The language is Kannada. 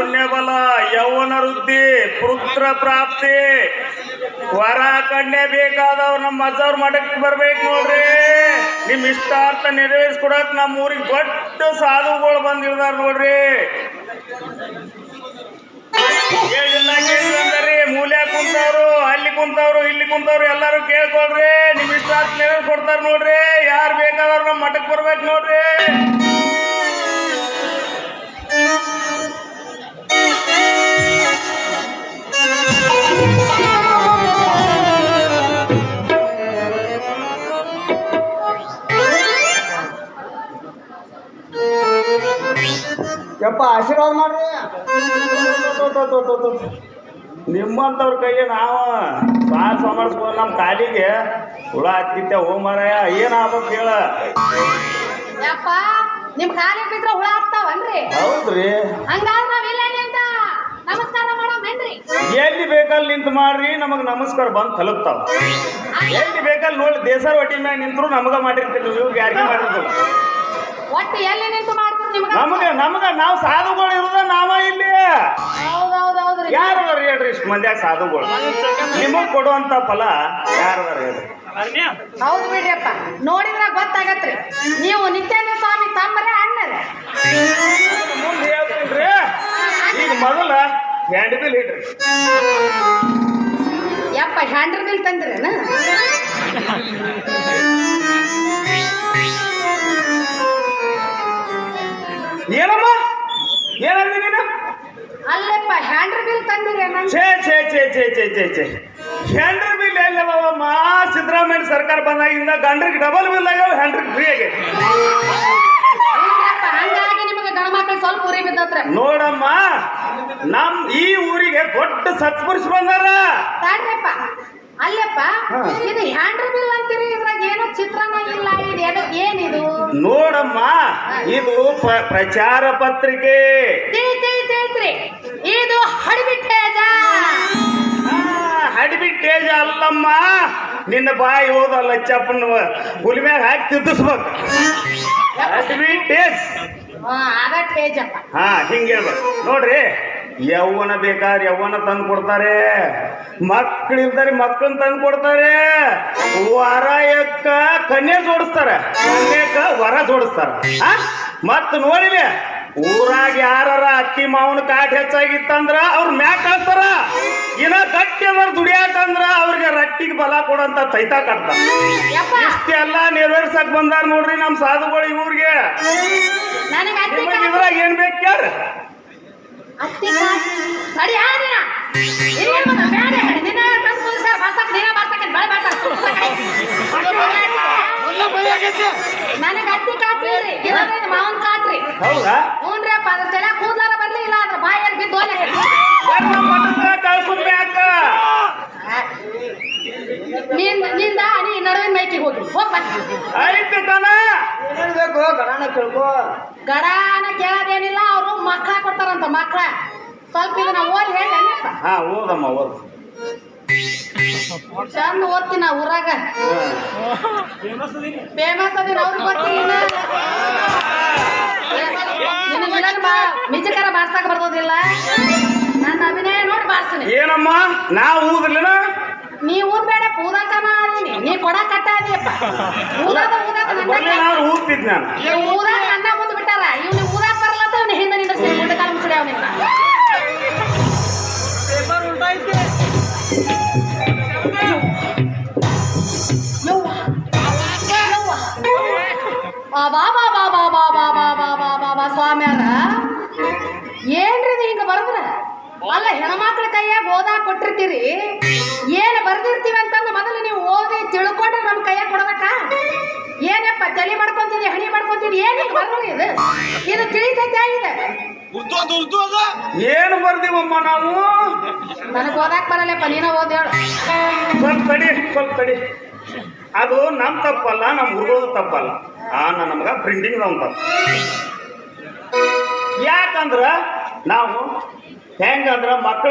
ತಾರುಣ್ಯ ಬಲ ಯೌವನ ವೃದ್ಧಿ ಪುತ್ರ ಪ್ರಾಪ್ತಿ. ವರ ಕಣ್ಣೆ ಬೇಕಾದವ್ರು ನಮ್ಮ ಅಜ್ಜವ್ರ ಮಠಕ್ಕೆ ಬರ್ಬೇಕು ನೋಡ್ರಿ. ನಿಮ್ ಇಷ್ಟಾರ್ಥ ನೆರವೇರಿಸ್ಕೊಡಕ್ ನಮ್ಮ ಊರಿಗೆ ದೊಡ್ಡ ಸಾಧುಗಳು ಬಂದಿರ್ತಾರ ನೋಡ್ರಿ. ಹೇಳಿಲ್ಲ ಕೇಳಿಲ್ಲ ಅಂದ್ರಿ. ಮೂಲೆ ಕುಂತವ್ರು, ಅಲ್ಲಿ ಕುಂತವ್ರು, ಇಲ್ಲಿ ಕುಂತವ್ರು ಎಲ್ಲರೂ ಕೇಳ್ಕೊಳ್ರಿ. ನಿಮ್ ಇಷ್ಟಾರ್ಥ ನೆರವೇರಿಸ್ಕೊಡ್ತಾರ ನೋಡ್ರಿ. ಯಾರು ಬೇಕಾದವ್ರು ನಮ್ಮ ಮಠಕ್ಕೆ ಬರ್ಬೇಕು ನೋಡ್ರಿ. ಯಪ್ಪ ಆಶೀರ್ವಾದ ಮಾಡ್ರಿ. ನಿಮ್ಮಂಥವ್ರ ಕೈಗೆ ನಾವು ಸಾಲ ಸಮರ್ಸ್ಬೋದು ನಮ್ಮ ಕಾಲಿಗೆ ಹುಳ ಹತ್ತಿತ್ತೆ. ಹೋ ಮಾರಾಯ ಏನ್ ಆಗ್ಬೇಕು ಹೇಳ. ಯಪ್ಪ ನಿಮ್ ಕಾಲಿಗೆ ಬಿದ್ರೆ ಹುಳ ಹೌದ್ರಿ. ಹಂಗಾದ್ರೆ ಅಂತ? ನಮಸ್ಕಾರ ಮಾಡೋಮೇನ್ರಿ ಎಲ್ಲಿ ಬೇಕಲ್ಲಿ ನಿಂತು ಮಾಡ್ರಿ ನಮಗ್ ನಮಸ್ಕಾರ ಬಂದು ತಲುಪ್ತಾವ. ಎಲ್ಲಿ ಬೇಕಲ್ಲಿ ನೋಡಿ ದೇಸರ ಹೊಟ್ಟಿ ಮ್ಯಾಗ ನಿಂತರು ನಮಗ ಮಾಡಿರ್ತೀರಿ ನೀವು ಯಾರಿಗೆ ಮಾಡಿರ್ತೀವಿ ಒಟ್ಟು ಎಲ್ಲಿ ನಿಂತು ನಿಮ್ಗ ನಮಗ ನಾವ್ ನಾವು ಸಾಧುಗಳು ಇರೋದ ನಾವ ಇಲ್ಲಿ. ಹೌದೌದೌದ್ರಿ. ಯಾರು ಹೇಳ್ರಿ ಇಷ್ಟು ಮಂದ್ಯಾಗ ಸಾಧುಗಳು? ನಿಮಗ್ ಕೊಡುವಂತ ಫಲ ಯಾರು ಹೇಳ್ರಿ? ಹೌದು ಬಿಡ್ರಿಯಪ್ಪ ನೋಡಿದ್ರ ಗೊತ್ತಾಗತ್ರಿ. ನೀವು ನಿತ್ಯಾನಂದ ಸ್ವಾಮಿ ತಮ್ಮರೇ ಅಣ್ಣರೇ. ಮುಂದೆ ಈಗ ಮೊದಲ ಹ್ಯಾಂಡ್ ಬಿಲ್ ಇಡ್ರಿ. ಯಪ್ಪ ಹ್ಯಾಂಡ್ರ್ ಬಿಲ್ ತಂದ್ರೇನ? ಏನಮ್ಮ? ಏನಂದಿ ನೀನು? ಅಲ್ಲಪ್ಪ ಹ್ಯಾಂಡ್ರ್ ಬಿಲ್ ತಂದಿರೇನ ಛೇ ಛೇ ಛೇ ಛೇ ಛೇ ಛೇ ಛೇ. ಹ್ಯಾಂಡ್ರ್ ಬಿಲ್ ಎಲ್ಲವಮ್ಮ ಸಿದ್ದರಾಮಯ್ಯ ಸರ್ಕಾರ ಬಂದಾಗಿಂದ ಗಂಡ್ರಿಗೆ ಡಬಲ್ ಬಿಲ್ ಆಗ್ಯಾವ ಹ್ಯಾಂಡ್ರಿಗೆ ಫ್ರೀ ಆಗಿ. ಹಂಗಾಗಿ ನಿಮಗೆ ಗಣಮಕ್ಳು ಸ್ವಲ್ಪ ಉರಿ ಬಿದ್ದತ್ರ. ನೋಡಮ್ಮ ನಮ್ ಈ ಊರಿಗೆ ದೊಡ್ಡ ಸತ್ಪುರುಷ ಬಂದಾರ. ತಾಡ್ರಪ್ಪ ಅಲ್ಲಪ್ಪ ಹಾ. ಇದು ಹ್ಯಾಂಡ್ರ ಬಿಲ್ ಅಂತೀರಿ ಇದ್ರಾಗ ಏನೋ ಚಿತ್ರಣ ಇಲ್ಲ ಇದು ಎದ- ಏನಿದು? ನೋಡಮ್ಮ ಇದು ಪ್ರ- ಪ್ರಚಾರ ಪತ್ರಿಕೆ. ತಿಳಿ ತಿಳಿ ತಿಳಿತ್ರಿ ಇದು ಹಡಿಬಿಟ್ಟೇಜ. ಹಡಿಬಿಟ್ಟೇಜ ಅಲ್ಲಮ್ಮ. ನಿನ್ನ ಬಾಯಿ ಹೋದಲ್ಲ ಚಪ್ಪನ ಹುಲಿ ಮ್ಯಾಗ ಹಾಕಿ ತಿದ್ದಿಸ್ಬೇಕು. ಹಡಿಬಿಟ್ಟೇಜ್ ಅದ ಟೇಜಪ್ಪ ಹಾ ಹಿಂಗೇಳ್ಬೇಕು ನೋಡ್ರಿ. ಯೌವನ ಬೇಕಾದ್ರೆ ಯೌವನ ತಂದು ಕೊಡ್ತಾರೆ. ಮಕ್ಕಳಿರ್ತಾರೆ ಮಕ್ಕಳನ್ನ ತಂದು ಕೊಡ್ತಾರೆ. ವರಯಕ್ಕ ಕನ್ಯೆ ಜೋಡಿಸ್ತಾರೆ. ಕನ್ಯಕ್ಕ ವರ ಜೋಡಿಸ್ತಾರೆ. ಮತ್ತೆ ಮತ್ ನೋಡಿಲಿ ಊರಾಗ ಯಾರ ಅಕ್ಕಿ ಮಾವನ ಕಾಟ್ ಹೆಚ್ಚಾಗಿತ್ತಂದ್ರ ಅವ್ರ ಮ್ಯಾಕ್ ಹಾಕ್ತಾರ ಇನ್ನ ಗಟ್ಟಿ ಅದಾರ ದುಡಿಯಾಕಂದ್ರ ಅವ್ರಿಗೆ ರಟ್ಟಿಗೆ ಬಲ ಕೊಡಂತ ತೈತಾ ಕಟ್ತಾರ ಇಷ್ಟೆಲ್ಲ ನೆರವೇರ್ಸಕ್ ಬಂದಾರ ನೋಡ್ರಿ ನಮ್ ಸಾಧುಗಳು ಇವ್ರಿಗೆ ಇದ್ರಾಗ ಏನ್ ಬೇಕು ನನಗೆ ಅತ್ತಿ ಕಾಟ್ರಿ ಮಾವನ್ ಕಾಟ್ರಿ ಹೌದಾ? ಹ್ಞೂನ್ರಿ ಅಪ್ಪ ಅದ್ರ ತಲೆ ಕೂದ್ಲಾರ ಬರ್ಲಿ ಇಲ್ಲ ಅದ್ರ ಬಾಯಲ್ಲಿ ಬಿದ್ದು ಹೋಗ್ಲಿ. ಕಳ್ಸುದ್ ಯಾಕ ನಿಂದ ನಿಂದ ನೀ ನಡುವಿನ ಮೈಕಿಗೆ ಹೋಗಿ ಹೋಗ್ ಬಾ ಐತಿ ಕಣ ಏನೇನ್ ಬೇಕು? ಗಣನ ಕೇಳ್ಕೊ. ಗಡಾನ ಕೇಳೋದೇನಿಲ್ಲ ಅವರು ಮಕ್ಕಳ ಕೊಡ್ತಾರಂತ ಮಕ್ಕಳ. ಸ್ವಲ್ಪ ಇದನ್ನ ಓದಿ ಹೇಳಿ ಹಾ ಓದಮ್ಮ ಓದ್. ಚಂದ ಓದ್ತೀನಿ ನಾ ಊರಾಗ. ಫೇಮಸ್ ಅದೀನಿ ಅವ್ರಿಗೆ ಬರ್ತೀನಿ ನಿನ್ನ ವಿಲನ್ ಬಾ ಮಿಜಕರ ಬಾರ್ಸಾಕ ಬರ್ತದಿಲ್ಲ ಏನಮ್ಮ? ನಾ ಊದ್ಲಿನ ನೀ ಊದ್ಬೇಡ ಪೂದಾಕನ ಆದೀನಿ ನೀ ಕೊಡಕಟ್ಟ ನಾನು ಊದ್ತಿದ್ ನನ್ನ ಮುಂದೆ ಬಿಟ್ಟಾರ. ಇವ್ನು ಊದಾಕ ಬರಲ್ಲ ಅಂತ ಹಿಂದೆ ನಿಂದ ಸೇರಿ ಕಾಲ ಮುಚ್ಚಡಿ ಅವನಿಗೆ ಪೇಪರ್ ಉಲ್ಟಾಯ್ತೆ ಅಲ್ಲ ಹೆಣ್ಮಕ್ಳ ಕೈಯಾಗ ಓದಾ ಕೊಟ್ಟಿರ್ತೀರಿ? ಏನ್ ಬರ್ದಿರ್ತೀವಿ ಅಂತಂದು ಮೊದಲು ನೀವು ಓದಿ ತಿಳ್ಕೊಂಡ್ರೆ ನಮ್ಮ ಕೈಯಾಗ ಕೊಡ್ಬೇಕ? ಏನಪ್ಪ ತಲೆ ಮಾಡ್ಕೊಂತೀನಿ ಹಣಿ ಮಾಡ್ಕೊಂತೀನಿ ಏನ್ ಬರ್ಲಿ ಇದು? ಇದು ತಿಳಿತೈತೆ ಇದೆ ಏನು ಬರ್ದಿವಮ್ಮ ನಾವು? ನನಗೆ ಓದಾಕ ಬರಲ್ಲಪ್ಪ ನೀನ ಓದ್ ಹೇಳು. ಸ್ವಲ್ಪ ತಡಿ ಸ್ವಲ್ಪ ತಡಿ. ಅದು ನಮ್ ತಪ್ಪಲ್ಲ ನಮ್ ಹುಡುಗದ ತಪ್ಪಲ್ಲ. ಆ ನಮ್ಗ ಪ್ರಿಂಟಿಂಗ್ ತಪ್ಪ ಯಾಕಂದ್ರ ನಾವು ಹೆಂಗಂದ್ರ ಮಕ್ಕಳ